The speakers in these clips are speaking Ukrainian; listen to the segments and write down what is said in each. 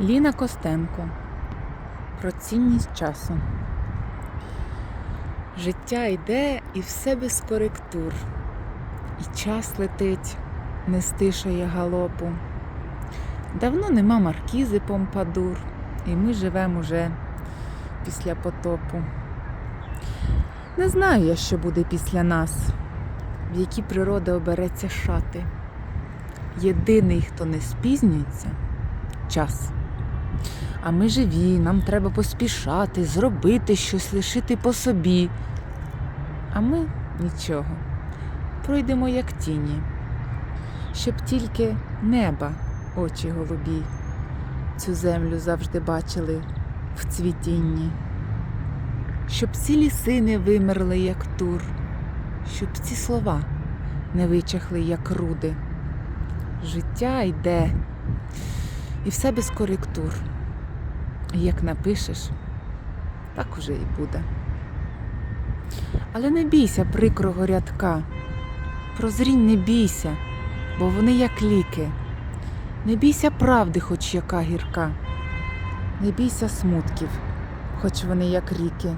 Ліна Костенко. Про цінність часу. Життя йде і все без коректур. І час летить, не стишає галопу. Давно нема маркізи Помпадур, і ми живемо уже після потопу. Не знаю я, що буде після нас, в які природа обереться шати. Єдиний, хто не спізнюється час. А ми живі, нам треба поспішати, зробити щось, лишити по собі. А ми нічого. Пройдемо як тіні, щоб тільки неба, очі голубі, цю землю завжди бачили в цвітінні, щоб ці ліси не вимерли, як тур, щоб ці слова не вичахли, як руди. Життя йде, і все без коректур. Як напишеш, так уже і буде. Але не бійся прикрого рядка, прозрінь не бійся, бо вони як ліки. Не бійся правди, хоч яка гірка, не бійся смутків, хоч вони як ріки.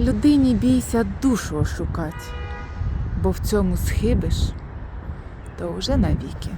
Людині бійся душу ошукать, бо в цьому схибиш, то вже навіки.